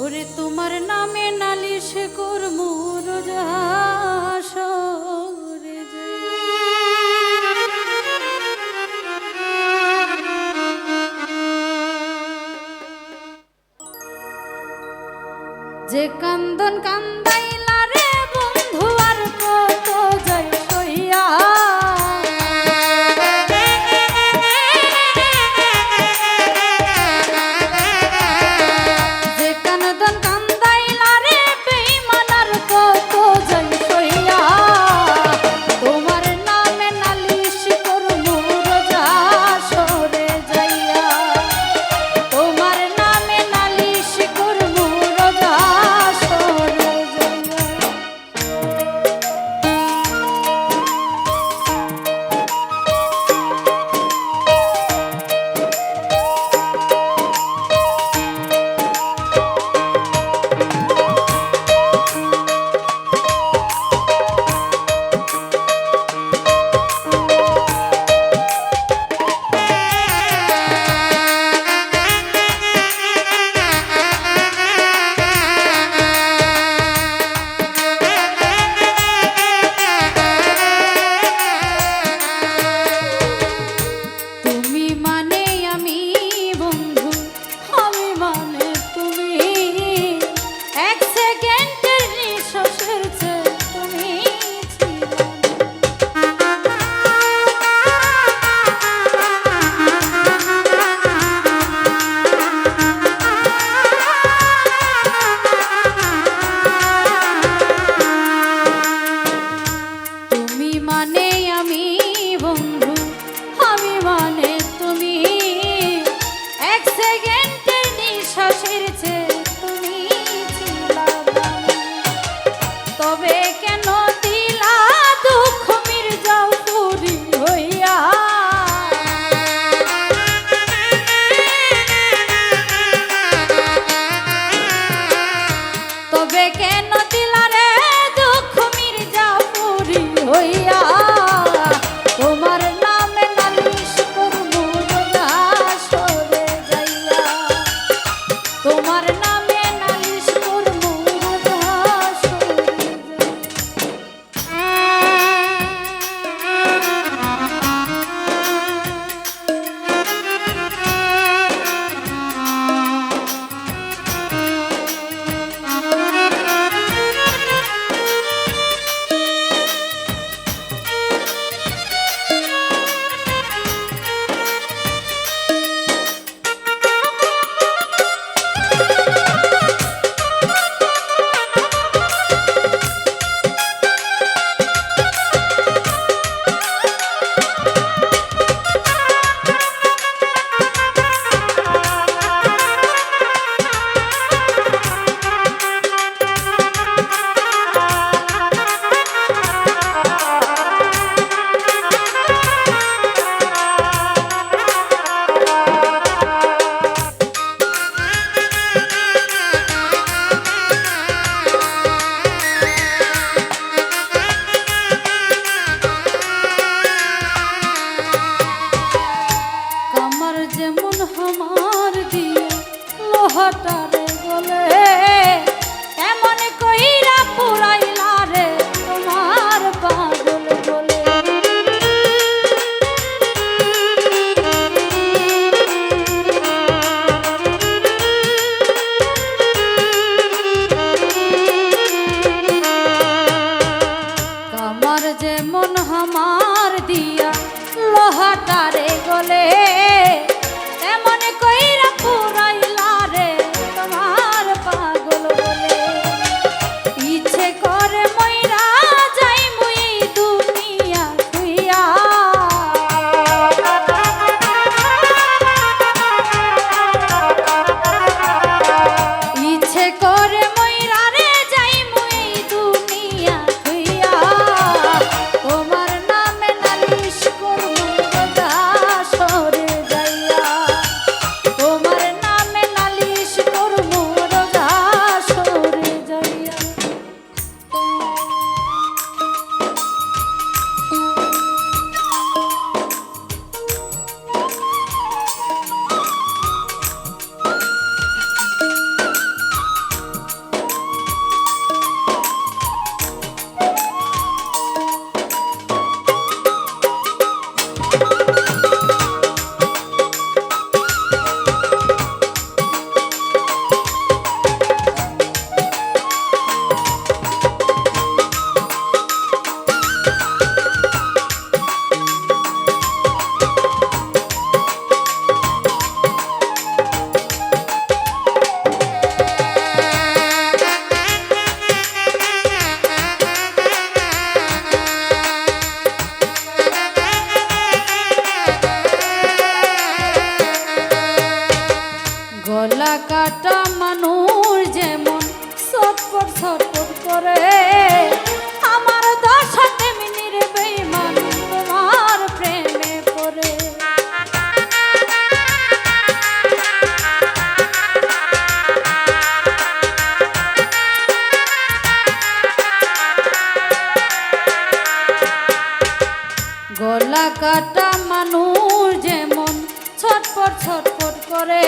ওরে তোমার নামে নালিশ কর মোর যে। যে কান্দন কান্দাইলা মানে কাটা মানুষ যেমন ছটপট ছটপট করে। আমার দশা তেমনি রে বেইমান তোমার প্রেমে পড়ে। গলা কাটা মানুষ যেমন ছটপট ছটপট করে।